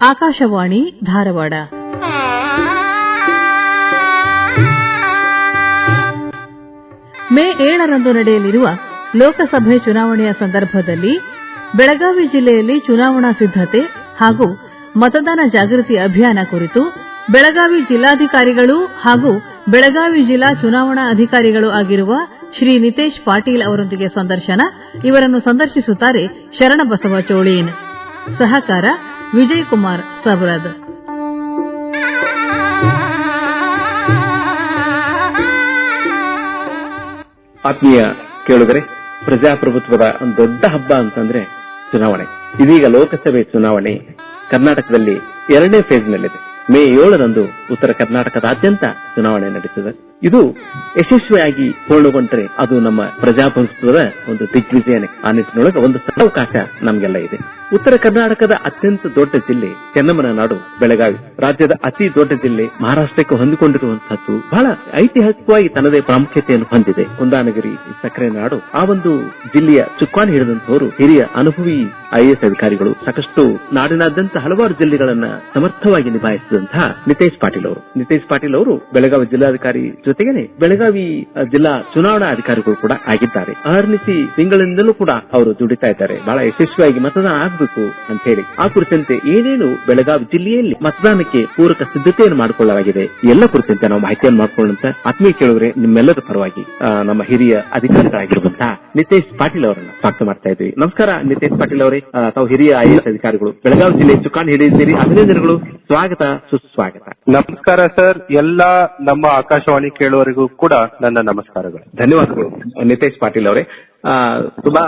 ಆಕಾಶವಾಣಿ ಧಾರವಾಡ. ಮೇ ಏಳರಂದು ನಡೆಯಲಿರುವ ಲೋಕಸಭೆ ಚುನಾವಣೆಯ ಸಂದರ್ಭದಲ್ಲಿ ಬೆಳಗಾವಿ ಜಿಲ್ಲೆಯಲ್ಲಿ ಚುನಾವಣಾ ಸಿದ್ದತೆ ಹಾಗೂ ಮತದಾನ ಜಾಗೃತಿ ಅಭಿಯಾನ ಕುರಿತು ಬೆಳಗಾವಿ ಜಿಲ್ಲಾಧಿಕಾರಿಗಳು ಹಾಗೂ ಬೆಳಗಾವಿ ಜಿಲ್ಲಾ ಚುನಾವಣಾ ಅಧಿಕಾರಿಗಳು ಆಗಿರುವ ಶ್ರೀ ನಿತೇಶ್ ಪಾಟೀಲ್ ಅವರೊಂದಿಗೆ ಸಂದರ್ಶನ. ಇವರನ್ನು ಸಂದರ್ಶಿಸುತ್ತಾರೆ ಶರಣಬಸವ ಚೋಳೀನ್ ಸಹಕಾರ ವಿಜಯ್ ಕುಮಾರ್ ಸಬ್ರದ್ ಆತ್ಮೀಯ ಕೇಳಿದರೆ ಪ್ರಜಾಪ್ರಭುತ್ವದ ದೊಡ್ಡ ಹಬ್ಬ ಅಂತಂದ್ರೆ ಚುನಾವಣೆ. ಇದೀಗ ಲೋಕಸಭೆ ಚುನಾವಣೆ ಕರ್ನಾಟಕದಲ್ಲಿ ಎರಡನೇ ಫೇಸ್ನಲ್ಲಿದೆ ಮೇ ಏಳರಂದು ಉತ್ತರ ಕರ್ನಾಟಕದಾದ್ಯಂತ ಚುನಾವಣೆ ನಡೆಸಿದೆ. ಇದು ಯಶಸ್ವಿಯಾಗಿ ಪೂರ್ಣಗೊಂಡ್ರೆ ಅದು ನಮ್ಮ ಪ್ರಜಾಪ್ರಭುತ್ವದ ಒಂದು ದಿಗ್ವಿಜಯನೆ. ಆ ನಿಟ್ಟಿನೊಳಗೆ ಒಂದು ಸದಾವಕಾಶ ನಮಗೆಲ್ಲ ಇದೆ. ಉತ್ತರ ಕರ್ನಾಟಕದ ಅತ್ಯಂತ ದೊಡ್ಡ ಜಿಲ್ಲೆ ಚೆನ್ನಮ್ಮನ ನಾಡು ಬೆಳಗಾವಿ. ರಾಜ್ಯದ ಅತಿ ದೊಡ್ಡ ಜಿಲ್ಲೆ, ಮಹಾರಾಷ್ಟ್ರಕ್ಕೆ ಹೊಂದಿಕೊಂಡಿರುವಂತಹದ್ದು ಬಹಳ ಐತಿಹಾಸಿಕವಾಗಿ ತನ್ನದೇ ಪ್ರಾಮುಖ್ಯತೆಯನ್ನು ಹೊಂದಿದೆ. ಕುಂದಾನಗಿರಿ, ಸಕ್ಕರೆ ನಾಡು, ಆ ಒಂದು ಜಿಲ್ಲೆಯ ಚುಕ್ಕಾಣಿ ಹಿಡಿದಂತವರು ಹಿರಿಯ ಅನುಭವಿ ಐಎಎಸ್ ಅಧಿಕಾರಿಗಳು, ಸಾಕಷ್ಟು ನಾಡಿನಾದ್ಯಂತ ಹಲವಾರು ಜಿಲ್ಲೆಗಳನ್ನ ಸಮರ್ಥವಾಗಿ ನಿಭಾಯಿಸಿದಂತಹ ನಿತೇಶ್ ಪಾಟೀಲ್ ಅವರು. ನಿತೇಶ್ ಪಾಟೀಲ್ ಅವರು ಬೆಳಗಾವಿ ಜಿಲ್ಲಾಧಿಕಾರಿ ಜೊತೆಗೇನೆ ಬೆಳಗಾವಿ ಜಿಲ್ಲಾ ಚುನಾವಣಾ ಅಧಿಕಾರಿಗಳು ಕೂಡ ಆಗಿದ್ದಾರೆ. ಅಹರ್ನಿಸಿ ತಿಂಗಳಿಂದಲೂ ಕೂಡ ಅವರು ದುಡಿತಾ ಇದ್ದಾರೆ. ಬಹಳ ಯಶಸ್ವಿಯಾಗಿ ಮತದಾನ ಆಗಬೇಕು ಅಂತ ಹೇಳಿ. ಆ ಕುರಿತಂತೆ ಏನೇನು ಬೆಳಗಾವಿ ಜಿಲ್ಲೆಯಲ್ಲಿ ಮತದಾನಕ್ಕೆ ಪೂರಕ ಸಿದ್ಧತೆಯನ್ನು ಮಾಡಿಕೊಳ್ಳಲಾಗಿದೆ, ಎಲ್ಲ ಕುರಿತಂತೆ ನಾವು ಮಾಹಿತಿಯನ್ನು ಮಾಡಿಕೊಳ್ಳುವಂತ ಆತ್ಮೀಯ ಕೇಳುವರೆ ನಿಮ್ಮೆಲ್ಲರ ಪರವಾಗಿ ನಮ್ಮ ಹಿರಿಯ ಅಧಿಕಾರಿಗಳಾಗಿರುವಂತಹ ನಿತೇಶ್ ಪಾಟೀಲ್ ಅವರನ್ನ ಸ್ವಾಗತ ಮಾಡ್ತಾ ಇದ್ವಿ ನಮಸ್ಕಾರ ನಿತೇಶ್ ಪಾಟೀಲ್ ಅವರೇ. ತಾವು ಹಿರಿಯ ಐಎಸ್ ಅಧಿಕಾರಿಗಳು. ಬೆಳಗಾವಿ ಜಿಲ್ಲೆ ಚುಕ್ಕಾಣಿ ಹಿಡಿದಿದ್ದೀರಿ ಅಭಿನಂದನೆಗಳು. ಸ್ವಾಗತ, ಸುಸ್ವಾಗತ. ನಮಸ್ಕಾರ ಸರ್. ಎಲ್ಲ ನಮ್ಮ ಆಕಾಶವಾಣಿ ಕೇಳುವವರಿಗೂ ಕೂಡ ನನ್ನ ನಮಸ್ಕಾರಗಳು. ಧನ್ಯವಾದಗಳು. ನಿತೇಶ್ ಪಾಟೀಲ್ ಅವರೇ. ತುಂಬಾ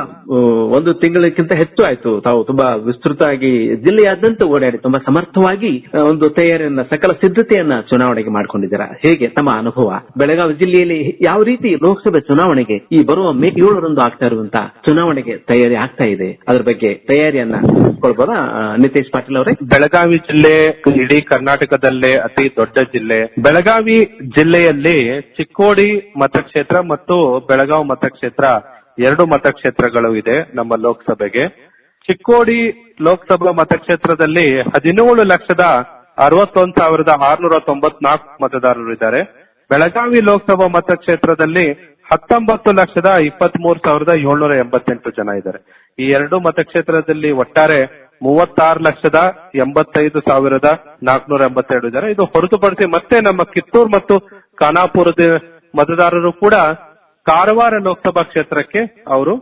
ಒಂದು ತಿಂಗಳಕ್ಕಿಂತ ಹೆಚ್ಚು ಆಯ್ತು. ತಾವು ತುಂಬಾ ವಿಸ್ತೃತವಾಗಿ ಜಿಲ್ಲೆಯಾದ್ಯಂತ ಓಡಾಡಿ ತುಂಬಾ ಸಮರ್ಥವಾಗಿ ಒಂದು ತಯಾರಿಯನ್ನ ಸಕಲ ಸಿದ್ಧತೆಯನ್ನ ಚುನಾವಣೆಗೆ ಮಾಡ್ಕೊಂಡಿದ್ದೀರಾ? ಹೇಗೆ ತಮ್ಮ ಅನುಭವ? ಬೆಳಗಾವಿ ಜಿಲ್ಲೆಯಲ್ಲಿ ಯಾವ ರೀತಿ ಲೋಕಸಭೆ ಚುನಾವಣೆಗೆ ಈ ಬರುವ ಮೇ ಏಳರಂದು ಆಗ್ತಾ ಇರುವಂತಹ ಚುನಾವಣೆಗೆ ತಯಾರಿ ಆಗ್ತಾ ಇದೆ? ಅದ್ರ ಬಗ್ಗೆ ತಯಾರಿಯನ್ನ ಕೊಡ್ಬೋದಾ ಆ, ನಿತೇಶ್ ಪಾಟೀಲ್ ಅವರೇ? ಬೆಳಗಾವಿ ಜಿಲ್ಲೆ ಇಡೀ ಕರ್ನಾಟಕದಲ್ಲೇ ಅತಿ ದೊಡ್ಡ ಜಿಲ್ಲೆ. ಬೆಳಗಾವಿ ಜಿಲ್ಲೆಯಲ್ಲಿ ಚಿಕ್ಕೋಡಿ ಮತಕ್ಷೇತ್ರ ಮತ್ತು ಬೆಳಗಾವಿ ಮತಕ್ಷೇತ್ರ ಎರಡು ಮತಕ್ಷೇತ್ರಗಳು ಇದೆ ನಮ್ಮ ಲೋಕಸಭೆಗೆ. ಚಿಕ್ಕೋಡಿ ಲೋಕಸಭಾ ಮತಕ್ಷೇತ್ರದಲ್ಲಿ ಹದಿನೇಳು ಲಕ್ಷದ ಅರವತ್ತೊಂದು ಸಾವಿರದ ಆರುನೂರ ತೊಂಬತ್ನಾಲ್ಕು ಮತದಾರರು ಇದ್ದಾರೆ. ಬೆಳಗಾವಿ ಲೋಕಸಭಾ ಮತಕ್ಷೇತ್ರದಲ್ಲಿ ಹತ್ತೊಂಬತ್ತು ಲಕ್ಷದ ಇಪ್ಪತ್ತ್ ಮೂರು ಸಾವಿರದ ಏಳ್ನೂರ ಎಂಬತ್ತೆಂಟು ಜನ ಇದ್ದಾರೆ. ಈ ಎರಡು ಮತಕ್ಷೇತ್ರದಲ್ಲಿ ಒಟ್ಟಾರೆ ಮೂವತ್ತಾರು ಲಕ್ಷದ ಎಂಬತ್ತೈದು ಸಾವಿರದ ನಾಲ್ಕುನೂರ ಎಂಬತ್ತೆರಡು ಇದ್ದಾರೆ ಇದು ಹೊರತುಪಡಿಸಿ ಮತ್ತೆ ನಮ್ಮ ಕಿತ್ತೂರು ಮತ್ತು ಖಾನಾಪುರದ ಮತದಾರರು ಕೂಡ ಕಾರವಾರ ಲೋಕಸಭಾ ಕ್ಷೇತ್ರಕ್ಕೆ ಅವರು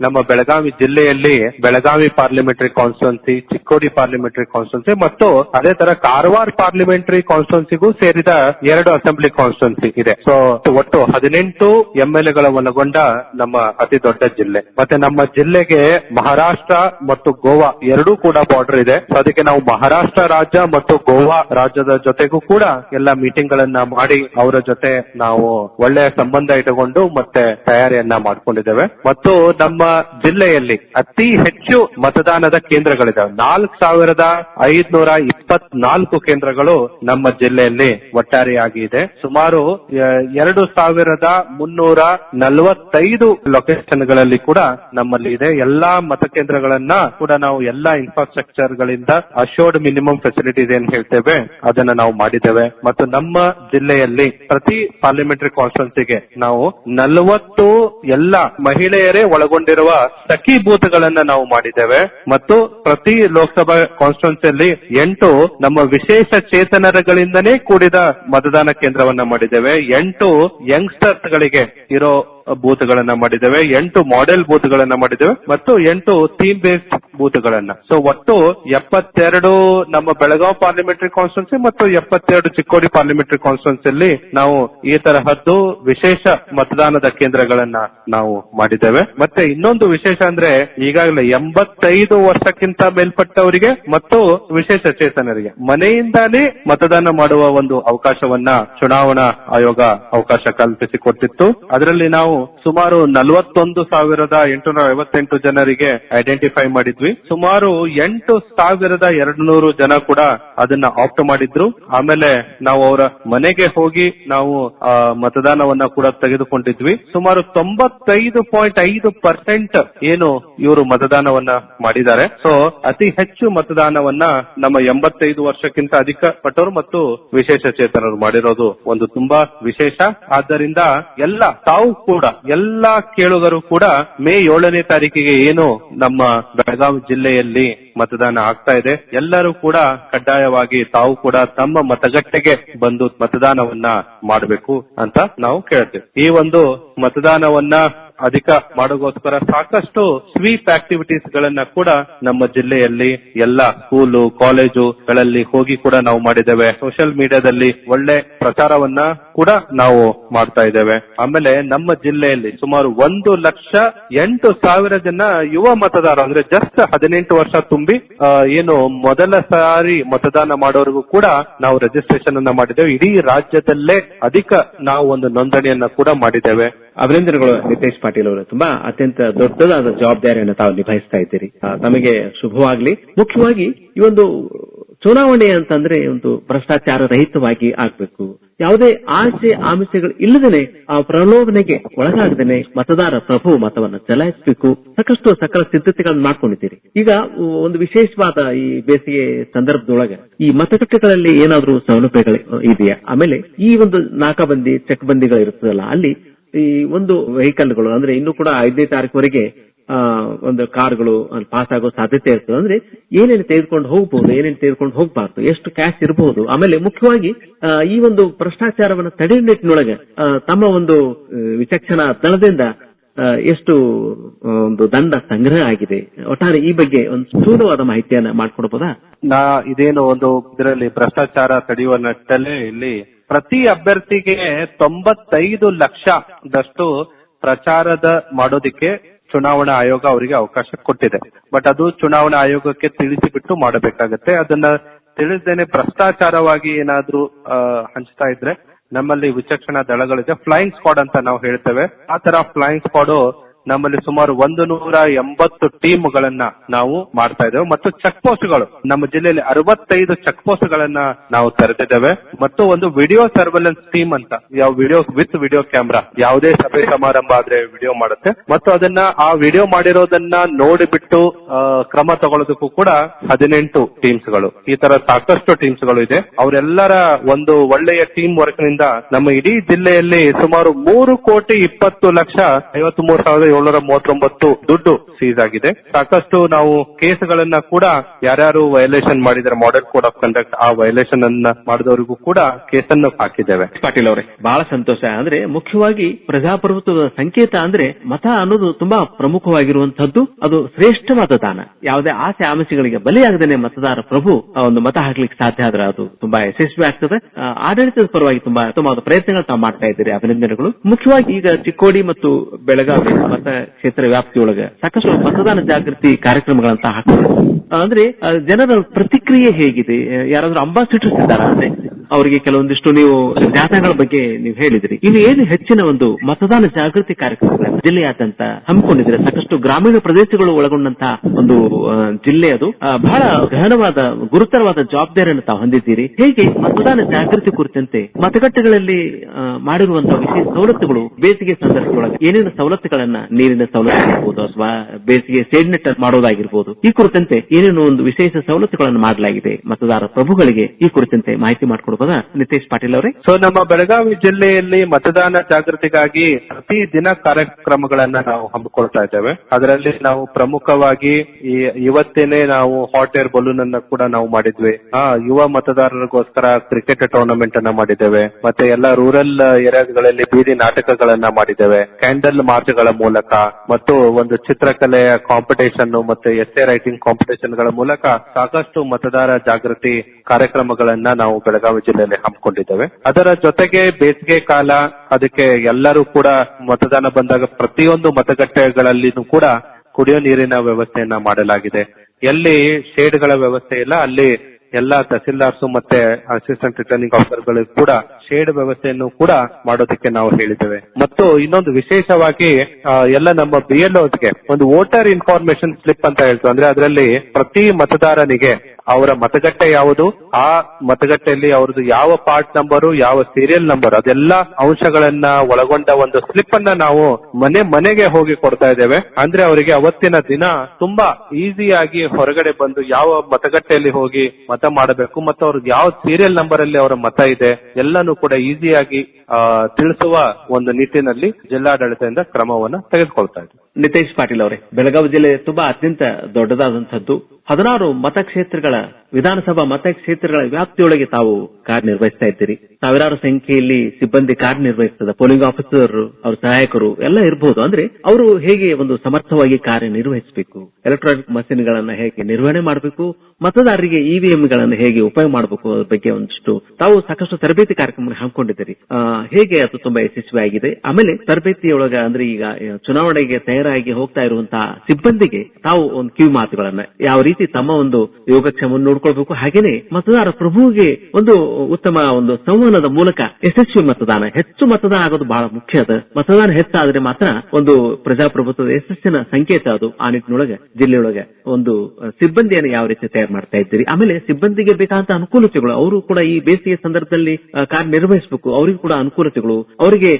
ನಮ್ಮ ಬೆಳಗಾವಿ ಜಿಲ್ಲೆಯಲ್ಲಿ Belagavi parliamentary constituency Chikkodi parliamentary constituency ಮತ್ತು ಅದೇ ತರ ಕಾರವಾರ ಪಾರ್ಲಿಮೆಂಟರಿ ಕಾನ್ಸ್ಟಿಟ್ಯೂನ್ಸಿಗೂ ಸೇರಿದ ಎರಡು ಅಸೆಂಬ್ಲಿ ಕಾನ್ಸ್ಟಿಟ್ಯೂನ್ಸಿ ಇದೆ. ಸೊ ಒಟ್ಟು ಹದಿನೆಂಟು ಎಂಎಲ್ಎಗಳ ಒಳಗೊಂಡ ನಮ್ಮ ಅತಿ ದೊಡ್ಡ ಜಿಲ್ಲೆ. ಮತ್ತೆ ನಮ್ಮ ಜಿಲ್ಲೆಗೆ ಮಹಾರಾಷ್ಟ್ರ ಮತ್ತು ಗೋವಾ ಎರಡೂ ಕೂಡ ಬಾರ್ಡರ್ ಇದೆ. ಸೊ ಅದಕ್ಕೆ ನಾವು ಮಹಾರಾಷ್ಟ್ರ ರಾಜ್ಯ ಮತ್ತು ಗೋವಾ ರಾಜ್ಯದ ಜೊತೆಗೂ ಕೂಡ ಎಲ್ಲ ಮೀಟಿಂಗ್ ಗಳನ್ನ ಮಾಡಿ ಅವರ ಜೊತೆ ನಾವು ಒಳ್ಳೆಯ ಸಂಬಂಧ ಇಟ್ಟುಕೊಂಡು ಮತ್ತೆ ತಯಾರಿಯನ್ನ ಮಾಡ್ಕೊಂಡಿದ್ದೇವೆ. ಮತ್ತು ನಮ್ಮ ಜಿಲ್ಲೆಯಲ್ಲಿ ಅತಿ ಹೆಚ್ಚು ಮತದಾನದ ಕೇಂದ್ರಗಳಿದಾವೆ. ನಾಲ್ಕು ಸಾವಿರದ ಐದ್ನೂರ ಇಪ್ಪತ್ನಾಲ್ಕು ಕೇಂದ್ರಗಳು ನಮ್ಮ ಜಿಲ್ಲೆಯಲ್ಲಿ ಒಟ್ಟಾರೆಯಾಗಿ ಇದೆ. ಸುಮಾರು ಎರಡು ಸಾವಿರದ ಮುನ್ನೂರ ನಲವತ್ತೈದು ಲೊಕೇಶನ್ಗಳಲ್ಲಿ ಕೂಡ ನಮ್ಮಲ್ಲಿ ಇದೆ. ಎಲ್ಲಾ ಮತಕೇಂದ್ರಗಳನ್ನ ಕೂಡ ನಾವು ಎಲ್ಲಾ ಇನ್ಫ್ರಾಸ್ಟ್ರಕ್ಚರ್ ಗಳಿಂದ ಅಶೋರ್ಡ್ ಮಿನಿಮಮ್ ಫೆಸಿಲಿಟೀಸ್ ಏನ್ ಹೇಳ್ತೇವೆ. ಅದನ್ನ ನಾವು ಮಾಡಿದ್ದೇವೆ. ಮತ್ತು ನಮ್ಮ ಜಿಲ್ಲೆಯಲ್ಲಿ ಪ್ರತಿ ಪಾರ್ಲಿಮೆಂಟರಿ ಕಾನ್ಸ್ಟಿಟ್ಯೂನ್ಸಿಗೆ ನಾವು ನಲವತ್ತು ಎಲ್ಲ ಮಹಿಳೆಯರೇ ಒಳಗೊಂಡಿರುವ ಸಖಿ ಬೂತ್ ಗಳನ್ನ ನಾವು ಮಾಡಿದ್ದೇವೆ. ಮತ್ತು ಪ್ರತಿ ಲೋಕಸಭಾ ಕಾನ್ಸ್ಟಿಟ್ಯೂನ್ಸಿಯಲ್ಲಿ ಎಂಟು ನಮ್ಮ ವಿಶೇಷ ಚೇತನರಗಳಿಂದನೇ ಕೂಡಿದ ಮತದಾನ ಕೇಂದ್ರವನ್ನ ಮಾಡಿದ್ದೇವೆ. ಎಂಟು ಯಂಗ್ಸ್ಟರ್ಸ್ ಗಳಿಗೆ ಇರೋ ಬೂತ್ ಗಳನ್ನ ಮಾಡಿದ್ದೇವೆ, ಎಂಟು ಮಾಡೆಲ್ ಬೂತ್ ಗಳನ್ನ ಮಾಡಿದ್ದೇವೆ, ಮತ್ತು ಎಂಟು ಥೀಮ್ ಬೇಸ್ಡ್ ಬೂತ್ ಗಳನ್ನ ಸೊ ಒಟ್ಟು ಎಪ್ಪತ್ತೆರಡು ನಮ್ಮ ಬೆಳಗಾವಿ ಪಾರ್ಲಿಮೆಂಟರಿ ಕಾನ್ಸ್ಟಿಟ್ಯೂನ್ಸಿ ಮತ್ತು ಎಪ್ಪತ್ತೆರಡು ಚಿಕ್ಕೋಡಿ ಪಾರ್ಲಿಮೆಂಟರಿ ಕಾನ್ಸ್ಟಿಟ್ಯೂನ್ಸಿಯಲ್ಲಿ ನಾವು ಈ ತರಹದ್ದು ವಿಶೇಷ ಮತದಾನದ ಕೇಂದ್ರಗಳನ್ನ ನಾವು ಮಾಡಿದ್ದೇವೆ. ಮತ್ತೆ ಇನ್ನೊಂದು ವಿಶೇಷ ಅಂದ್ರೆ ಈಗಾಗಲೇ ಎಂಬತ್ತೈದು ವರ್ಷಕ್ಕಿಂತ ಮೇಲ್ಪಟ್ಟವರಿಗೆ ಮತ್ತು ವಿಶೇಷ ಚೇತನರಿಗೆ. ಮನೆಯಿಂದಾನೇ ಮತದಾನ ಮಾಡುವ ಒಂದು ಅವಕಾಶವನ್ನ ಚುನಾವಣಾ ಆಯೋಗ ಅವಕಾಶ ಕಲ್ಪಿಸಿಕೊಟ್ಟಿತ್ತು. ಅದರಲ್ಲಿ ನಾವು ಸುಮಾರು ನಲವತ್ತೊಂದು ಸಾವಿರದ ಎಂಟುನೂರ ಐವತ್ತೆಂಟು ಜನರಿಗೆ ಐಡೆಂಟಿಫೈ ಮಾಡಿದ್ವಿ. ಸುಮಾರು ಎಂಟು ಸಾವಿರದ ಎರಡು ನೂರು ಜನ ಕೂಡ ಅದನ್ನ ಆಪ್ಟ್ ಮಾಡಿದ್ರು. ಆಮೇಲೆ ನಾವು ಅವರ ಮನೆಗೆ ಹೋಗಿ ನಾವು ಮತದಾನವನ್ನ ಕೂಡ ತೆಗೆದುಕೊಂಡಿದ್ವಿ. ಸುಮಾರು ತೊಂಬತ್ತೈದು ಪಾಯಿಂಟ್ ಐದು ಪರ್ಸೆಂಟ್ ಏನು ಇವರು ಮತದಾನವನ್ನ ಮಾಡಿದ್ದಾರೆ. ಸೊ ಅತಿ ಹೆಚ್ಚು ಮತದಾನವನ್ನ ನಮ್ಮ ಎಂಬತ್ತೈದು ವರ್ಷಕ್ಕಿಂತ ಅಧಿಕ ಪಟ್ಟವರು ಮತ್ತು ವಿಶೇಷ ಚೇತನರು ಮಾಡಿರೋದು ಒಂದು ತುಂಬಾ ವಿಶೇಷ. ಆದ್ದರಿಂದ ಎಲ್ಲ ತಾವು ಕೂಡ ಎಲ್ಲಾ ಕೇಳುಗರು ಕೂಡ ಮೇ ಏಳನೇ ತಾರೀಕಿಗೆ ಏನು ನಮ್ಮ ಬೆಳಗಾವಿ ಜಿಲ್ಲೆಯಲ್ಲಿ ಮತದಾನ ಆಗ್ತಾ ಇದೆ. ಎಲ್ಲರೂ ಕೂಡ ಕಡ್ಡಾಯವಾಗಿ ತಾವು ಕೂಡ ತಮ್ಮ ಮತಗಟ್ಟೆಗೆ ಬಂದು ಮತದಾನವನ್ನ ಮಾಡಬೇಕು ಅಂತ ನಾವು ಕೇಳ್ತೇವೆ. ಈ ಒಂದು ಮತದಾನವನ್ನ ಅಧಿಕ ಮಾಡೋಗೋಸ್ಕರ ಸಾಕಷ್ಟು ಸ್ವೀಪ್ ಆಕ್ಟಿವಿಟೀಸ್ ಗಳನ್ನ ಕೂಡ ನಮ್ಮ ಜಿಲ್ಲೆಯಲ್ಲಿ ಎಲ್ಲ ಸ್ಕೂಲು, ಕಾಲೇಜುಗಳಲ್ಲಿ ಹೋಗಿ ಕೂಡ ನಾವು ಮಾಡಿದ್ದೇವೆ. ಸೋಷಿಯಲ್ ಮೀಡಿಯಾದಲ್ಲಿ ಒಳ್ಳೆ ಪ್ರಚಾರವನ್ನ ಕೂಡ ನಾವು ಮಾಡ್ತಾ ಇದ್ದೇವೆ. ಆಮೇಲೆ ನಮ್ಮ ಜಿಲ್ಲೆಯಲ್ಲಿ ಸುಮಾರು ಒಂದು ಲಕ್ಷ ಎಂಟು ಸಾವಿರ ಜನ ಯುವ ಮತದಾರ ಅಂದ್ರೆ ಜಸ್ಟ್ ಹದಿನೆಂಟು ವರ್ಷ ತುಂಬಿ ಏನು ಮೊದಲ ಸಾರಿ ಮತದಾನ ಮಾಡೋರಿಗೂ ಕೂಡ ನಾವು ರಿಜಿಸ್ಟ್ರೇಷನ್ ಅನ್ನ ಮಾಡಿದ್ದೇವೆ. ಇಡೀ ರಾಜ್ಯದಲ್ಲೇ ಅಧಿಕ ನಾವು ಒಂದು ನೋಂದಣಿಯನ್ನ ಕೂಡ ಮಾಡಿದ್ದೇವೆ. ಅಭಿನಂದನೆಗಳು ನಿತೇಶ್ ಪಾಟೀಲ್ ಅವರು. ತುಂಬಾ ಅತ್ಯಂತ ದೊಡ್ಡದಾದ ಜವಾಬ್ದಾರಿಯನ್ನು ತಾವು ನಿಭಾಯಿಸ್ತಾ ಇದ್ದೀರಿ. ನಮಗೆ ಶುಭವಾಗ್ಲಿ. ಮುಖ್ಯವಾಗಿ ಈ ಒಂದು ಚುನಾವಣೆ ಅಂತಂದ್ರೆ ಒಂದು ಭ್ರಷ್ಟಾಚಾರ ರಹಿತವಾಗಿ ಆಗ್ಬೇಕು. ಯಾವುದೇ ಆಸೆ, ಆಮಿಷಗಳು ಇಲ್ಲದೇನೆ ಆ ಪ್ರಲೋಭನೆಗೆ ಒಳಗಾಗದೇನೆ ಮತದಾರ ಪ್ರಭು ಮತವನ್ನು ಚಲಾಯಿಸಬೇಕು. ಸಾಕಷ್ಟು ಸಕಲ ಸಿದ್ಧತೆಗಳನ್ನು ಮಾಡ್ಕೊಂಡಿದ್ದೀರಿ. ಈಗ ಒಂದು ವಿಶೇಷವಾದ ಈ ಬೇಸಿಗೆ ಸಂದರ್ಭದೊಳಗೆ ಈ ಮತಗಟ್ಟೆಗಳಲ್ಲಿ ಏನಾದರೂ ಸೌಲಭ್ಯಗಳು ಇದೆಯಾ? ಆಮೇಲೆ ಈ ಒಂದು ನಾಕಾಬಂದಿ ಚೆಕ್ ಬಂದಿಗಳು ಇರ್ತದಲ್ಲ ಅಲ್ಲಿ ಈ ಒಂದು ವೆಹಿಕಲ್ಗಳು ಅಂದ್ರೆ ಇನ್ನು ಕೂಡ ಐದನೇ ತಾರೀಕುವರೆಗೆ ಒಂದು ಕಾರ್ಗಳು ಪಾಸ್ ಆಗೋ ಸಾಧ್ಯತೆ ಇರ್ತದೆ. ಅಂದ್ರೆ ಏನೇನು ತೆಗೆದುಕೊಂಡು ಹೋಗ್ಬಹುದು ಏನೇನು ತೆಗೆದುಕೊಂಡು ಹೋಗ್ಬಾರ್ದು, ಎಷ್ಟು ಕ್ಯಾಶ್ ಇರಬಹುದು ಆಮೇಲೆ ಮುಖ್ಯವಾಗಿ ಈ ಒಂದು ಭ್ರಷ್ಟಾಚಾರವನ್ನು ತಡೆ ನಿಟ್ಟಿನೊಳಗೆ ತಮ್ಮ ಒಂದು ವಿಚಕ್ಷಣ ದಳದಿಂದ ಎಷ್ಟು ಒಂದು ದಂಡ ಸಂಗ್ರಹ ಆಗಿದೆ. ಒಟ್ಟಾರೆ ಈ ಬಗ್ಗೆ ಒಂದು ಸ್ಥೂಲವಾದ ಮಾಹಿತಿಯನ್ನ ಮಾಡ್ಕೊಡ್ಬೋದಾ? ನಾ ಇದೇನು ಒಂದು ಇದರಲ್ಲಿ ಭ್ರಷ್ಟಾಚಾರ ತಡೆಯುವ ನಿಟ್ಟಲ್ಲಿ ಇಲ್ಲಿ ಪ್ರತಿ ಅಭ್ಯರ್ಥಿಗೆ ತೊಂಬತ್ತೈದು ಲಕ್ಷದಷ್ಟು ಪ್ರಚಾರದ ಮಾಡೋದಿಕ್ಕೆ ಚುನಾವಣಾ ಆಯೋಗ ಅವರಿಗೆ ಅವಕಾಶ ಕೊಟ್ಟಿದೆ. ಬಟ್ ಅದು ಚುನಾವಣಾ ಆಯೋಗಕ್ಕೆ ತಿಳಿಸಿಬಿಟ್ಟು ಮಾಡಬೇಕಾಗತ್ತೆ. ಅದನ್ನ ತಿಳಿಸದೇನೆ ಭ್ರಷ್ಟಾಚಾರವಾಗಿ ಏನಾದ್ರೂ ಹಂಚ್ತಾ ಇದ್ರೆ ನಮ್ಮಲ್ಲಿ ವಿಚಕ್ಷಣಾ ದಳಗಳಿದೆ. ಫ್ಲೈಯಿಂಗ್ ಸ್ಕ್ವಾಡ್ ಅಂತ ನಾವು ಹೇಳ್ತೇವೆ. ಆ ತರ ಫ್ಲೈಯಿಂಗ್ ಸ್ಕ್ವಾಡ್ ನಮ್ಮಲ್ಲಿ ಸುಮಾರು ಒಂದು ನೂರ ಎಂಬತ್ತು ಟೀಮ್ಗಳನ್ನ ನಾವು ಮಾಡ್ತಾ ಇದ್ದೇವೆ. ಮತ್ತು ಚೆಕ್ ಪೋಸ್ಟ್ಗಳು ನಮ್ಮ ಜಿಲ್ಲೆಯಲ್ಲಿ ಅರವತ್ತೈದು ಚೆಕ್ ಪೋಸ್ಟ್ ಗಳನ್ನ ನಾವು ತೆರೆದಿದ್ದೇವೆ. ಮತ್ತು ಒಂದು ವಿಡಿಯೋ ಸರ್ವೆಲೆನ್ಸ್ ಟೀಮ್ ಅಂತ, ಯಾವ ವಿಡಿಯೋ ವಿತ್ ವಿಡಿಯೋ ಕ್ಯಾಮ್ರಾ ಯಾವುದೇ ಸಭೆ ಸಮಾರಂಭ ಆದ್ರೆ ವಿಡಿಯೋ ಮಾಡುತ್ತೆ. ಮತ್ತು ಅದನ್ನ ಆ ವಿಡಿಯೋ ಮಾಡಿರೋದನ್ನ ನೋಡಿಬಿಟ್ಟು ಕ್ರಮ ತಗೊಳ್ಳೋದಕ್ಕೂ ಕೂಡ ಹದಿನೆಂಟು ಟೀಮ್ಸ್ಗಳು ಈ ತರ ಸಾಕಷ್ಟು ಟೀಮ್ಸ್ಗಳು ಇದೆ. ಅವರೆಲ್ಲರ ಒಂದು ಒಳ್ಳೆಯ ಟೀಮ್ ವರ್ಕ್ನಿಂದ ನಮ್ಮ ಇಡೀ ಜಿಲ್ಲೆಯಲ್ಲಿ ಸುಮಾರು ಮೂರು ಕೋಟಿ ಇಪ್ಪತ್ತು ಲಕ್ಷ ಐವತ್ತು ಮೂರು ಸಾವಿರದ ಏಳ್ನೂರ ಮೂವತ್ತೊಂಬತ್ತು ದುಡ್ಡು ಸೀಸ್ ಆಗಿದೆ. ಸಾಕಷ್ಟು ನಾವು ಕೇಸ್ಗಳನ್ನ ಕೂಡ ಯಾರ್ಯಾರು ವಯಲೇಷನ್ ಮಾಡಿದರೆ ಮಾಡೆಲ್ ಕೋಡ್ ಆಫ್ ಕಂಡಕ್ಟ್ ಆ ವಯಲೇಷನ್ ಅನ್ನ ಮಾಡಿದವರಿಗೂ ಕೂಡ ಕೇಸನ್ನು ಹಾಕಿದ್ದೇವೆ. ಪಾಟೀಲ್ ಅವರೇ, ಬಹಳ ಸಂತೋಷ. ಅಂದ್ರೆ ಮುಖ್ಯವಾಗಿ ಪ್ರಜಾಪ್ರಭುತ್ವದ ಸಂಕೇತ ಅಂದ್ರೆ ಮತ ಅನ್ನೋದು ತುಂಬಾ ಪ್ರಮುಖವಾಗಿರುವಂತಹದ್ದು ಅದು ಶ್ರೇಷ್ಠವಾದ ದಾನ. ಯಾವುದೇ ಆಸೆ ಆಮಿಷಗಳಿಗೆ ಬಲಿಯಾಗದೇನೆ ಮತದಾರ ಪ್ರಭು ಆ ಒಂದು ಮತ ಹಾಕ್ಲಿಕ್ಕೆ ಸಾಧ್ಯ ಆದ್ರೆ ಅದು ತುಂಬಾ ಯಶಸ್ವಿ ಆಗ್ತದೆ. ಆಡಳಿತದ ಪರವಾಗಿ ತುಂಬಾ ಉತ್ತಮವಾದ ಪ್ರಯತ್ನಗಳು ತಾವು ಮಾಡ್ತಾ ಇದ್ದೀರಿ. ಅಭಿನಂದನೆಗಳು. ಮುಖ್ಯವಾಗಿ ಈಗ ಚಿಕ್ಕೋಡಿ ಮತ್ತು ಬೆಳಗಾವಿ ಮತ ಕ್ಷೇತ್ರ ವ್ಯಾಪ್ತಿಯೊಳಗ ಸಾಕಷ್ಟು ಮತದಾನ ಜಾಗೃತಿ ಕಾರ್ಯಕ್ರಮಗಳಂತ ಹಾಕ್ತಾರೆ. ಅಂದ್ರೆ ಜನರ ಪ್ರತಿಕ್ರಿಯೆ ಹೇಗಿದೆ? ಯಾರಾದ್ರೂ ಅಂಬಾಸಿಡರ್ಸ್ ಇದ್ದಾರಾ? ಅಂದ್ರೆ ಅವರಿಗೆ ಕೆಲವೊಂದಿಷ್ಟು ನೀವು ಜಾಥಾಗಳ ಬಗ್ಗೆ ನೀವು ಹೇಳಿದ್ರಿ. ಇನ್ನು ಏನು ಹೆಚ್ಚಿನ ಒಂದು ಮತದಾನ ಜಾಗೃತಿ ಕಾರ್ಯಕ್ರಮಗಳನ್ನು ಜಿಲ್ಲೆಯಾದ್ಯಂತ ಹಮ್ಮಿಕೊಂಡಿದ್ರೆ ಸಾಕಷ್ಟು ಗ್ರಾಮೀಣ ಪ್ರದೇಶಗಳು ಒಳಗೊಂಡಂತ ಒಂದು ಜಿಲ್ಲೆ ಅದು. ಬಹಳ ಗಹನವಾದ ಗುರುತರವಾದ ಜವಾಬ್ದಾರಿಯನ್ನು ತಾವು ಹೊಂದಿದ್ದೀರಿ. ಹೇಗೆ ಮತದಾನ ಜಾಗೃತಿ ಕುರಿತಂತೆ ಮತಗಟ್ಟೆಗಳಲ್ಲಿ ಮಾಡಿರುವಂತಹ ವಿಶೇಷ ಸವಲತ್ತುಗಳು ಬೇಸಿಗೆ ಸಂದರ್ಭದೊಳಗೆ ಏನೇನು ಸವಲತ್ತುಗಳನ್ನ ನೀರಿನ ಸವಲತ್ತು ಅಥವಾ ಬೇಸಿಗೆ ಸೇಡ್ ನೆಟ್ ಮಾಡೋದಾಗಿರ್ಬೋದು, ಈ ಕುರಿತಂತೆ ಏನೇನು ಒಂದು ವಿಶೇಷ ಸವಲತ್ತುಗಳನ್ನು ಮಾಡಲಾಗಿದೆ ಮತದಾರ ಪ್ರಭುಗಳಿಗೆ ಈ ಕುರಿತಂತೆ ಮಾಹಿತಿ ಮಾಡಿಕೊಡ್ಬೋದಾ ನಿತೇಶ್ ಪಾಟೀಲ್ ಅವರೇ? ಸೊ ನಮ್ಮ ಬೆಳಗಾವಿ ಜಿಲ್ಲೆಯಲ್ಲಿ ಮತದಾನ ಜಾಗೃತಿಗಾಗಿ ಪ್ರತಿ ದಿನ ಕಾರ್ಯಕ್ರಮಗಳನ್ನ ನಾವು ಹಮ್ಮಿಕೊಳ್ತಾ ಇದ್ದೇವೆ. ಅದರಲ್ಲಿ ನಾವು ಪ್ರಮುಖವಾಗಿ ಈ ಇವತ್ತೇನೆ ನಾವು ಹಾಟ್ ಏರ್ ಬಲೂನ್ ಅನ್ನ ಕೂಡ ನಾವು ಮಾಡಿದ್ವಿ. ಆ, ಯುವ ಮತದಾರರಿಗೋಸ್ಕರ ಕ್ರಿಕೆಟ್ ಟೂರ್ನಮೆಂಟ್ ಅನ್ನ ಮಾಡಿದ್ದೇವೆ. ಮತ್ತೆ ಎಲ್ಲ ರೂರಲ್ ಏರಿಯಾಗಳಲ್ಲಿ ಬೀದಿ ನಾಟಕಗಳನ್ನ ಮಾಡಿದ್ದೇವೆ. ಕ್ಯಾಂಡಲ್ ಮಾರ್ಚ್ಗಳ ಮೂಲಕ ಮತ್ತು ಒಂದು ಚಿತ್ರಕಲೆಯ ಕಾಂಪಿಟೇಷನ್ ಮತ್ತೆ ಎಸ್ಎ ರೈಟಿಂಗ್ ಕಾಂಪಿಟೇಷನ್ಗಳ ಮೂಲಕ ಸಾಕಷ್ಟು ಮತದಾರ ಜಾಗೃತಿ ಕಾರ್ಯಕ್ರಮಗಳನ್ನ ನಾವು ಬೆಳಗಾವಿ ಜಿಲ್ಲೆಯಲ್ಲಿ ಹಮ್ಮಿಕೊಂಡಿದ್ದೇವೆ. ಅದರ ಜೊತೆಗೆ ಬೇಸಿಗೆ ಕಾಲ, ಅದಕ್ಕೆ ಎಲ್ಲರೂ ಕೂಡ ಮತದಾನ ಬಂದಾಗ ಪ್ರತಿಯೊಂದು ಮತಗಟ್ಟೆಗಳಲ್ಲಿನೂ ಕೂಡ ಕುಡಿಯೋ ನೀರಿನ ವ್ಯವಸ್ಥೆಯನ್ನ ಮಾಡಲಾಗಿದೆ. ಎಲ್ಲಿ ಶೇಡ್ಗಳ ವ್ಯವಸ್ಥೆ ಇಲ್ಲ, ಅಲ್ಲಿ ಎಲ್ಲಾ ತಹಸೀಲ್ದಾರ್ಸ್ ಮತ್ತೆ ಅಸಿಸ್ಟೆಂಟ್ ರಿಟರ್ನಿಂಗ್ ಆಫೀಸರ್ಗಳು ಕೂಡ ಶೇಡ್ ವ್ಯವಸ್ಥೆಯನ್ನು ಕೂಡ ಮಾಡೋದಕ್ಕೆ ನಾವು ಹೇಳಿದ್ದೇವೆ. ಮತ್ತು ಇನ್ನೊಂದು ವಿಶೇಷವಾಗಿ ಎಲ್ಲ ನಮ್ಮ ಬಿ ಎಲ್ ಒಂದು ವೋಟರ್ ಇನ್ಫಾರ್ಮೇಶನ್ ಸ್ಲಿಪ್ ಅಂತ ಹೇಳ್ತೇವೆ. ಅಂದ್ರೆ ಅದರಲ್ಲಿ ಪ್ರತಿ ಮತದಾರನಿಗೆ ಅವರ ಮತಗಟ್ಟೆ ಯಾವುದು ಆ ಮತಗಟ್ಟೆಯಲ್ಲಿ ಅವ್ರದ್ದು ಯಾವ ಪಾರ್ಟ್ ನಂಬರು ಯಾವ ಸೀರಿಯಲ್ ನಂಬರ್ ಅದೆಲ್ಲ ಅಂಶಗಳನ್ನ ಒಳಗೊಂಡ ಒಂದು ಸ್ಲಿಪ್ ಅನ್ನ ನಾವು ಮನೆ ಮನೆಗೆ ಹೋಗಿ ಕೊಡ್ತಾ ಇದ್ದೇವೆ. ಅಂದ್ರೆ ಅವರಿಗೆ ಅವತ್ತಿನ ದಿನ ತುಂಬಾ ಈಸಿಯಾಗಿ ಹೊರಗಡೆ ಬಂದು ಯಾವ ಮತಗಟ್ಟೆಯಲ್ಲಿ ಹೋಗಿ ಮತ ಮಾಡಬೇಕು ಮತ್ತು ಅವ್ರದ್ದು ಯಾವ ಸೀರಿಯಲ್ ನಂಬರ್ ಅಲ್ಲಿ ಅವರ ಮತ ಇದೆ, ಎಲ್ಲಾನು ಕೂಡ ಈಸಿಯಾಗಿ ತಿಳಿಸುವ ಒಂದು ನಿಟ್ಟಿನಲ್ಲಿ ಜಿಲ್ಲಾಡಳಿತದಿಂದ ಕ್ರಮವನ್ನ ತೆಗೆದುಕೊಳ್ತಾ ಇದೆ ನಿತೇಶ್ ಪಾಟೀಲ್ ಅವರೇ, ಬೆಳಗಾವಿ ಜಿಲ್ಲೆ ತುಂಬಾ ಅತ್ಯಂತ ದೊಡ್ಡದಾದಂತದ್ದು ಹದಿನಾರು ಮತಕ್ಷೇತ್ರಗಳ ವಿಧಾನಸಭಾ ಮತಕ್ಷೇತ್ರಗಳ ವ್ಯಾಪ್ತಿಯೊಳಗೆ ತಾವು ಕಾರ್ಯನಿರ್ವಹಿಸ್ತಾ ಇದ್ದೀರಿ. ಸಾವಿರಾರು ಸಂಖ್ಯೆಯಲ್ಲಿ ಸಿಬ್ಬಂದಿ ಕಾರ್ಯನಿರ್ವಹಿಸ್ತದ ಪೋಲಿಂಗ್ ಆಫೀಸರ್, ಅವ್ರ ಸಹಾಯಕರು ಎಲ್ಲ ಇರಬಹುದು ಅಂದ್ರೆ ಅವರು ಹೇಗೆ ಒಂದು ಸಮರ್ಥವಾಗಿ ಕಾರ್ಯನಿರ್ವಹಿಸಬೇಕು? ಎಲೆಕ್ಟ್ರಾನಿಕ್ ಮಷಿನ್ಗಳನ್ನ ಹೇಗೆ ನಿರ್ವಹಣೆ ಮಾಡಬೇಕು? ಮತದಾರರಿಗೆ ಇವಿಎಂ ಗಳನ್ನು ಹೇಗೆ ಉಪಯೋಗ ಮಾಡಬೇಕು? ಅದ್ರ ಬಗ್ಗೆ ಒಂದಿಷ್ಟು ತಾವು ಸಾಕಷ್ಟು ತರಬೇತಿ ಕಾರ್ಯಕ್ರಮ ಹಮ್ಮಿಕೊಂಡಿದ್ದೀರಿ. ಹೇಗೆ ಅದು ತುಂಬಾ ಯಶಸ್ವಿಯಾಗಿದೆ ಆಮೇಲೆ ತರಬೇತಿಯೊಳಗ ಅಂದ್ರೆ ಈಗ ಚುನಾವಣೆಗೆ ತಯಾರಾಗಿ ಹೋಗ್ತಾ ಇರುವಂತಹ ಸಿಬ್ಬಂದಿಗೆ ತಾವು ಒಂದು ಕಿವಿ ಮಾತುಗಳನ್ನ ಯಾವ ರೀತಿ ತಮ್ಮ ಒಂದು ಯೋಗಕ್ಷೇಮವನ್ನು ನೋಡ್ಕೊಳ್ಬೇಕು? ಹಾಗೇನೆ ಮತದಾರ ಪ್ರಭುವಿಗೆ ಒಂದು ಉತ್ತಮ ಒಂದು ಸಂವಹನದ ಮೂಲಕ ಯಶಸ್ವಿ ಮತದಾನ. ಹೆಚ್ಚು ಮತದಾನ ಆಗೋದು ಬಹಳ ಮುಖ್ಯ ಅದ. ಮತದಾನ ಹೆಚ್ಚಾದ್ರೆ ಮಾತ್ರ ಒಂದು ಪ್ರಜಾಪ್ರಭುತ್ವದ ಯಶಸ್ಸಿನ ಸಂಕೇತ ಅದು. ಆ ನಿಟ್ಟಿನೊಳಗೆ, ಜಿಲ್ಲೆಯೊಳಗೆ ಒಂದು ಸಿಬ್ಬಂದಿಯನ್ನು ಯಾವ ರೀತಿ ತಯಾರು ಮಾಡ್ತಾ ಇದ್ದೀರಿ? ಆಮೇಲೆ ಸಿಬ್ಬಂದಿಗೆ ಬೇಕಾದಂತ ಅನುಕೂಲತೆಗಳು. ಅವರು ಕೂಡ ಈ ಬೇಸಿಗೆ ಸಂದರ್ಭದಲ್ಲಿ ಕಾರ್ಯನಿರ್ವಹಿಸಬೇಕು. ಅವರಿಗೂ ಕೂಡ ಅನುಕೂಲತೆಗಳು. ಅವರಿಗೆ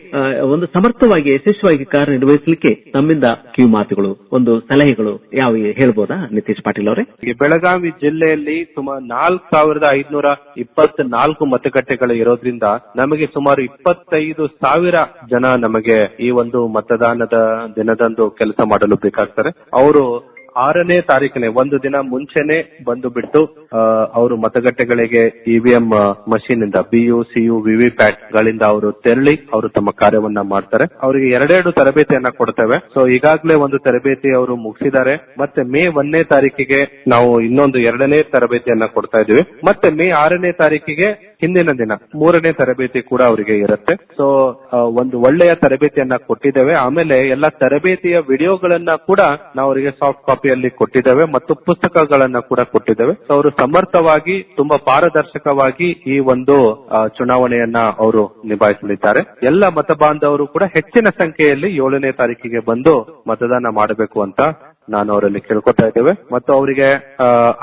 ಒಂದು ಸಮರ್ಥವಾಗಿ, ಯಶಸ್ವಿಯಾಗಿ ಕಾರ್ಯನಿರ್ವಹಿಸಲಿಕ್ಕೆ ತಮ್ಮಿಂದ ಕಿವಿ ಮಾತುಗಳು, ಒಂದು ಸಲಹೆಗಳು ಯಾವ ಹೇಳ್ಬೋದಾ? ನಿತೀಶ್ ಪಾಟೀಲ್ ಅವರೇ. ಬೆಳಗಾವಿ ಜಿಲ್ಲೆಯಲ್ಲಿ ಸುಮಾರು ನಾಲ್ಕು ಸಾವಿರದ ಐದುನೂರ ಇಪ್ಪತ್ನಾಲ್ಕು ಮತಗಟ್ಟೆಗಳು ನಮಗೆ ಸುಮಾರು ಇಪ್ಪತ್ತೈದು ಸಾವಿರ ಜನ ನಮಗೆ ಈ ಒಂದು ಮತದಾನದ ದಿನದಂದು ಕೆಲಸ ಮಾಡಲು ಬೇಕಾಗ್ತಾರೆ ಅವರು ಆರನೇ ತಾರೀಕಿನೇ ಒಂದು ದಿನ ಮುಂಚೆನೆ ಬಂದು ಬಿಟ್ಟು ಅವರು ಮತಗಟ್ಟೆಗಳಿಗೆ ಇವಿಎಂ ಮಷೀನ್ ಇಂದ ಬಿಯು, ಸಿಯು, ವಿವಿ ಪ್ಯಾಟ್ ಗಳಿಂದ ಅವರು ತೆರಳಿ ಅವರು ತಮ್ಮ ಕಾರ್ಯವನ್ನ ಮಾಡ್ತಾರೆ. ಅವರಿಗೆ ಎರಡೆರಡು ತರಬೇತಿಯನ್ನ ಕೊಡ್ತೇವೆ. ಸೊ ಈಗಾಗಲೇ ಒಂದು ತರಬೇತಿ ಅವರು ಮುಗಿಸಿದ್ದಾರೆ. ಮತ್ತೆ ಮೇ ಒಂದನೇ ತಾರೀಕಿಗೆ ನಾವು ಇನ್ನೊಂದು ಎರಡನೇ ತರಬೇತಿಯನ್ನ ಕೊಡ್ತಾ ಇದೀವಿ ಮತ್ತೆ ಮೇ ಆರನೇ ತಾರೀಕಿಗೆ ಹಿಂದಿನ ದಿನ, ಮೂರನೇ ತರಬೇತಿ ಕೂಡ ಅವರಿಗೆ ಇರುತ್ತೆ. ಸೊ ಒಂದು ಒಳ್ಳೆಯ ತರಬೇತಿಯನ್ನ ಕೊಟ್ಟಿದ್ದೇವೆ. ಆಮೇಲೆ ಎಲ್ಲ ತರಬೇತಿಯ ವಿಡಿಯೋಗಳನ್ನ ಕೂಡ ನಾವು ಅವರಿಗೆ ಸಾಫ್ಟ್ ಕಾಪಿಯಲ್ಲಿ ಕೊಟ್ಟಿದ್ದೇವೆ ಮತ್ತು ಪುಸ್ತಕಗಳನ್ನ ಕೂಡ ಕೊಟ್ಟಿದ್ದೇವೆ. ಸೊ ಅವರು ಸಮರ್ಥವಾಗಿ, ತುಂಬಾ ಪಾರದರ್ಶಕವಾಗಿ ಈ ಒಂದು ಚುನಾವಣೆಯನ್ನ ಅವರು ನಿಭಾಯಿಸಲಿದ್ದಾರೆ. ಎಲ್ಲ ಮತ ಬಾಂಧವರು ಕೂಡ ಹೆಚ್ಚಿನ ಸಂಖ್ಯೆಯಲ್ಲಿ ಏಳನೇ ತಾರೀಕಿಗೆ ಬಂದು ಮತದಾನ ಮಾಡಬೇಕು ಅಂತ ನಾನು ಅವರಲ್ಲಿ ಕೇಳ್ಕೊತಾ ಇದ್ದೇವೆ. ಮತ್ತು ಅವರಿಗೆ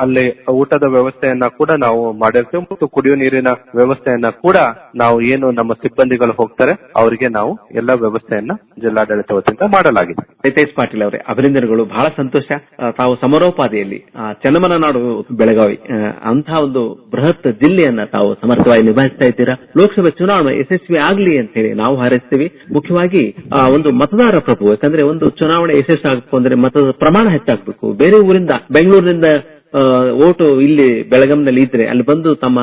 ಅಲ್ಲಿ ಊಟದ ವ್ಯವಸ್ಥೆಯನ್ನ ಕೂಡ ನಾವು ಮಾಡಿರ್ತೇವೆ. ಮತ್ತು ಕುಡಿಯುವ ನೀರಿನ ವ್ಯವಸ್ಥೆಯನ್ನ ಕೂಡ ನಾವು ಏನು ನಮ್ಮ ಸಿಬ್ಬಂದಿಗಳು ಹೋಗ್ತಾರೆ, ಅವರಿಗೆ ನಾವು ಎಲ್ಲಾ ವ್ಯವಸ್ಥೆಯನ್ನ ಜಿಲ್ಲಾಡಳಿತ ವತಿಯಿಂದ ಮಾಡಲಾಗಿದೆ. ರಿತೇಶ್ ಪಾಟೀಲ್ ಅವರೇ, ಅಭಿನಂದನೆಗಳು. ಬಹಳ ಸಂತೋಷ. ತಾವು ಸಮರೋಪಾದಿಯಲ್ಲಿ ಚನ್ನಮನ ನಾಡು ಬೆಳಗಾವಿ ಅಂತಹ ಒಂದು ಬೃಹತ್ ಜಿಲ್ಲೆಯನ್ನ ತಾವು ಸಮರ್ಥವಾಗಿ ನಿಭಾಯಿಸ್ತಾ ಇದ್ದೀರಾ? ಲೋಕಸಭೆ ಚುನಾವಣೆ ಯಶಸ್ವಿ ಆಗಲಿ ಅಂತ ಹೇಳಿ ನಾವು ಹಾರೈಸ್ತೀವಿ. ಮುಖ್ಯವಾಗಿ ಒಂದು ಮತದಾರ ಪ್ರಭು, ಯಾಕಂದ್ರೆ ಒಂದು ಚುನಾವಣೆ ಯಶಸ್ವಿ ಆಗಬೇಕು ಅಂದ್ರೆ ಮತದ ಪ್ರಮಾಣ ಹೆಚ್ಚಾಗಬೇಕು. ಬೇರೆ ಊರಿಂದ, ಬೆಂಗಳೂರಿನಿಂದ ಓಟು ಇಲ್ಲಿ ಬೆಳಗಾಂನಲ್ಲಿ ಇದ್ರೆ ಅಲ್ಲಿ ಬಂದು ತಮ್ಮ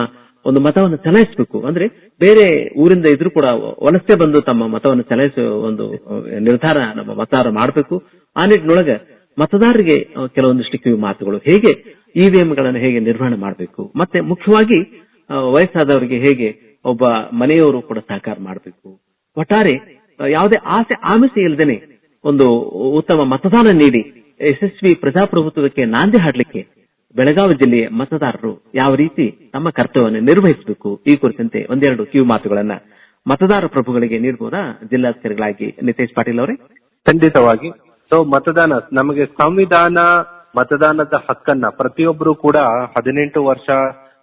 ಒಂದು ಮತವನ್ನು ಚಲಾಯಿಸಬೇಕು. ಅಂದ್ರೆ ಬೇರೆ ಊರಿಂದ ಇದ್ರೂ ಕೂಡ ವಲಸೆ ಬಂದು ತಮ್ಮ ಮತವನ್ನು ಚಲಾಯಿಸುವ ಒಂದು ನಿರ್ಧಾರ ನಮ್ಮ ಮತದಾರ ಮಾಡಬೇಕು. ಆ ನಿಟ್ಟಿನೊಳಗೆ ಮತದಾರರಿಗೆ ಕೆಲವೊಂದಿಷ್ಟು ಕಿವಿ ಮಾತುಗಳು. ಹೇಗೆ ಇವಿಎಂಗಳನ್ನು ಹೇಗೆ ನಿರ್ವಹಣೆ ಮಾಡಬೇಕು? ಮತ್ತೆ ಮುಖ್ಯವಾಗಿ ವಯಸ್ಸಾದವರಿಗೆ ಹೇಗೆ ಒಬ್ಬ ಮನೆಯವರು ಕೂಡ ಸಹಕಾರ ಮಾಡಬೇಕು? ಒಟ್ಟಾರೆ ಯಾವುದೇ ಆಸೆ ಆಮಿಷ ಇಲ್ಲದೇನೆ ಒಂದು ಉತ್ತಮ ಮತದಾನ ನೀಡಿ ಯಶಸ್ವಿ ಪ್ರಜಾಪ್ರಭುತ್ವಕ್ಕೆ ನಾಂದಿ ಹಾಡಲಿಕ್ಕೆ ಬೆಳಗಾವಿ ಜಿಲ್ಲೆಯ ಮತದಾರರು ಯಾವ ರೀತಿ ತಮ್ಮ ಕರ್ತವ್ಯವನ್ನು ನಿರ್ವಹಿಸಬೇಕು? ಈ ಕುರಿತಂತೆ ಒಂದೆರಡು ಕಿವಿ ಮಾತುಗಳನ್ನ ಮತದಾರ ಪ್ರಭುಗಳಿಗೆ ನೀಡಬಹುದಾ ಜಿಲ್ಲಾಧಿಕಾರಿಗಳಾಗಿ ನಿತೇಶ್ ಪಾಟೀಲ್ ಅವರೇ. ಖಂಡಿತವಾಗಿ. ಸೊ ಮತದಾನ, ನಮಗೆ ಸಂವಿಧಾನ, ಮತದಾನದ ಹಕ್ಕನ್ನ ಪ್ರತಿಯೊಬ್ಬರು ಕೂಡ ಹದಿನೆಂಟು ವರ್ಷ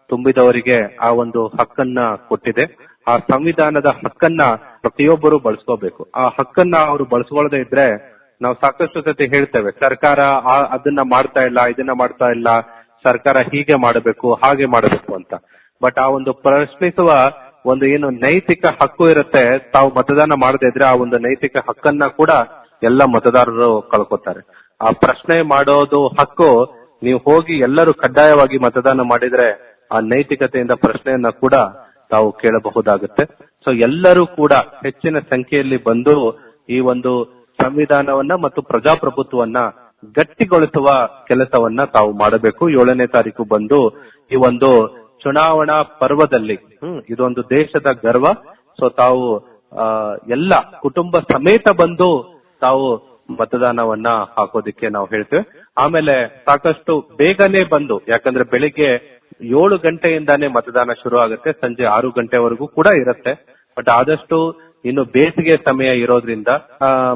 ತುಂಬಿದವರಿಗೆ ಆ ಒಂದು ಹಕ್ಕನ್ನ ಕೊಟ್ಟಿದೆ. ಆ ಸಂವಿಧಾನದ ಹಕ್ಕನ್ನ ಪ್ರತಿಯೊಬ್ಬರು ಬಳಸ್ಕೋಬೇಕು. ಆ ಹಕ್ಕನ್ನ ಅವರು ಬಳಸ್ಕೊಳ್ಳದೆ ಇದ್ರೆ ನಾವು ಸಾಕಷ್ಟು ಸತಿ ಹೇಳ್ತೇವೆ, ಸರ್ಕಾರ ಅದನ್ನ ಮಾಡ್ತಾ ಇಲ್ಲ, ಇದನ್ನ ಮಾಡ್ತಾ ಇಲ್ಲ, ಸರ್ಕಾರ ಹೀಗೆ ಮಾಡಬೇಕು, ಹಾಗೆ ಮಾಡಬೇಕು ಅಂತ. ಬಟ್ ಆ ಒಂದು ಪ್ರಶ್ನಿಸುವ ಒಂದು ಏನು ನೈತಿಕ ಹಕ್ಕು ಇರುತ್ತೆ, ತಾವು ಮತದಾನ ಮಾಡದೇ ಇದ್ರೆ ಆ ಒಂದು ನೈತಿಕ ಹಕ್ಕನ್ನ ಕೂಡ ಎಲ್ಲ ಮತದಾರರು ಕಳ್ಕೊತಾರೆ. ಆ ಪ್ರಶ್ನೆ ಮಾಡೋದು ಹಕ್ಕು, ನೀವು ಹೋಗಿ ಎಲ್ಲರೂ ಕಡ್ಡಾಯವಾಗಿ ಮತದಾನ ಮಾಡಿದ್ರೆ ಆ ನೈತಿಕತೆಯಿಂದ ಪ್ರಶ್ನೆಯನ್ನ ಕೂಡ ತಾವು ಕೇಳಬಹುದಾಗುತ್ತೆ. ಸೊ ಎಲ್ಲರೂ ಕೂಡ ಹೆಚ್ಚಿನ ಸಂಖ್ಯೆಯಲ್ಲಿ ಬಂದು ಈ ಒಂದು ಸಂವಿಧಾನವನ್ನ ಮತ್ತು ಪ್ರಜಾಪ್ರಭುತ್ವವನ್ನ ಗಟ್ಟಿಗೊಳಿಸುವ ಕೆಲಸವನ್ನ ತಾವು ಮಾಡಬೇಕು. ಏಳನೇ ತಾರೀಕು ಬಂದು ಈ ಒಂದು ಚುನಾವಣಾ ಪರ್ವದಲ್ಲಿ, ಹ್ಮ್, ಇದೊಂದು ದೇಶದ ಗರ್ವ. ಸೊ ತಾವು ಎಲ್ಲ ಕುಟುಂಬ ಸಮೇತ ಬಂದು ತಾವು ಮತದಾನವನ್ನ ಹಾಕೋದಿಕ್ಕೆ ನಾವು ಹೇಳ್ತೇವೆ. ಆಮೇಲೆ ಸಾಕಷ್ಟು ಬೇಗನೆ ಬಂದು, ಯಾಕಂದ್ರೆ ಬೆಳಿಗ್ಗೆ ಏಳು ಗಂಟೆಯಿಂದಾನೇ ಮತದಾನ ಶುರು ಆಗುತ್ತೆ. ಸಂಜೆ ಆರು ಗಂಟೆವರೆಗೂ ಕೂಡ ಇರುತ್ತೆ. ಬಟ್ ಆದಷ್ಟು ಇನ್ನು ಬೇಸಿಗೆ ಸಮಯ ಇರೋದ್ರಿಂದ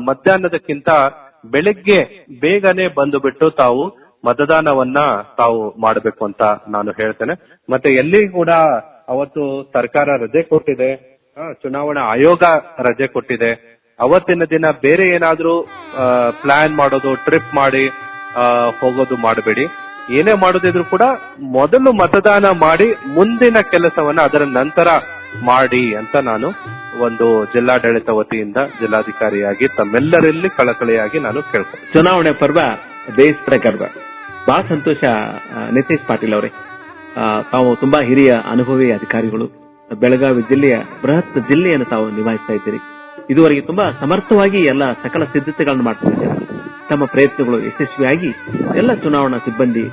ಮಧ್ಯಾಹ್ನದಕ್ಕಿಂತ ಬೆಳಿಗ್ಗೆ ಬೇಗನೆ ಬಂದು ಬಿಟ್ಟು ತಾವು ಮತದಾನವನ್ನ ತಾವು ಮಾಡಬೇಕು ಅಂತ ನಾನು ಹೇಳ್ತೇನೆ. ಮತ್ತೆ ಎಲ್ಲಿ ಕೂಡ ಅವತ್ತು ಸರ್ಕಾರ ರಜೆ ಕೊಟ್ಟಿದೆ ಚುನಾವಣಾ ಆಯೋಗ ರಜೆ ಕೊಟ್ಟಿದೆ. ಅವತ್ತಿನ ದಿನ ಬೇರೆ ಏನಾದ್ರೂ ಪ್ಲಾನ್ ಮಾಡೋದು ಟ್ರಿಪ್ ಮಾಡಿ ಹೋಗೋದು ಮಾಡಬೇಡಿ. ಏನೇ ಮಾಡೋದಿದ್ರು ಕೂಡ ಮೊದಲು ಮತದಾನ ಮಾಡಿ ಮುಂದಿನ ಕೆಲಸವನ್ನ ಅದರ ನಂತರ ಮಾಡಿ ಅಂತ ನಾನು ಒಂದು ಜಿಲ್ಲಾಡಳಿತ ವತಿಯಿಂದ ಜಿಲ್ಲಾಧಿಕಾರಿಯಾಗಿ ತಮ್ಮೆಲ್ಲರಲ್ಲಿ ಕಳಕಳಿಯಾಗಿ ನಾನು ಕೇಳ್ತೇನೆ ಚುನಾವಣೆ ಪರ್ವ ದೇಶ ಗರ್ವ. ಬಹಳ ಸಂತೋಷ ನಿತೀಶ್ ಪಾಟೀಲ್ ಅವರೇ. ತಾವು ತುಂಬಾ ಹಿರಿಯ ಅನುಭವಿ ಅಧಿಕಾರಿಗಳು. ಬೆಳಗಾವಿ ಜಿಲ್ಲೆಯ, ಬೃಹತ್ ಜಿಲ್ಲೆಯನ್ನು ತಾವು ನಿಭಾಯಿಸ್ತಾ ಇದ್ದೀರಿ. ಇದುವರೆಗೆ ತುಂಬಾ ಸಮರ್ಥವಾಗಿ ಎಲ್ಲ ಸಕಲ ಸಿದ್ಧತೆಗಳನ್ನು ಮಾಡ್ತಿದ್ದೀರಾ ತಮ್ಮ ಪ್ರಯತ್ನಗಳು ಯಶಸ್ವಿಯಾಗಿ ಎಲ್ಲ ಚುನಾವಣಾ ಸಿಬ್ಬಂದಿ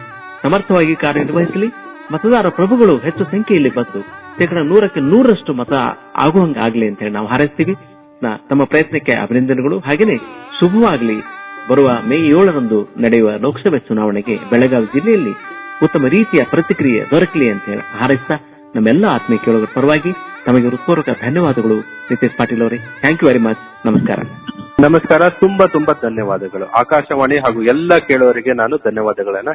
ಸಮರ್ಥವಾಗಿ ಕಾರ್ಯನಿರ್ವಹಿಸಲಿ. ಮತದಾರ ಪ್ರಭುಗಳು ಹೆಚ್ಚು ಸಂಖ್ಯೆಯಲ್ಲಿ ಬಂದು ಶೇಕಡ ನೂರಕ್ಕೆ ನೂರರಷ್ಟು ಮತ ಆಗುವಂಗ ಆಗ್ಲಿ ಅಂತ ಹೇಳಿ ನಾವು ಹಾರೈಸ್ತೀವಿ. ತಮ್ಮ ಪ್ರಯತ್ನಕ್ಕೆ ಅಭಿನಂದನೆಗಳು. ಹಾಗೇನೆ ಶುಭವಾಗಲಿ. ಬರುವ ಮೇ ಏಳರಂದು ನಡೆಯುವ ಲೋಕಸಭೆ ಚುನಾವಣೆಗೆ ಬೆಳಗಾವಿ ಜಿಲ್ಲೆಯಲ್ಲಿ ಉತ್ತಮ ರೀತಿಯ ಪ್ರತಿಕ್ರಿಯೆ ದೊರಕಲಿ ಅಂತ ಹೇಳಿ ಹಾರೈಸ್ತಾ ನಮ್ಮೆಲ್ಲ ಆತ್ಮೀಯ ಕೇಳುಗರ ಪರವಾಗಿ ತಮಗೆ ಹೃತ್ಪೂರ್ವಕ ಧನ್ಯವಾದಗಳು. ನಿತೇಶ್ ಪಾಟೀಲ್ ಅವರೇ. Thank you very much. ನಮಸ್ಕಾರ. ನಮಸ್ಕಾರ. ತುಂಬಾ ತುಂಬಾ ಧನ್ಯವಾದಗಳು. ಆಕಾಶವಾಣಿ ಹಾಗೂ ಎಲ್ಲ ಕೇಳುವರಿಗೆ ನಾನು ಧನ್ಯವಾದಗಳನ್ನ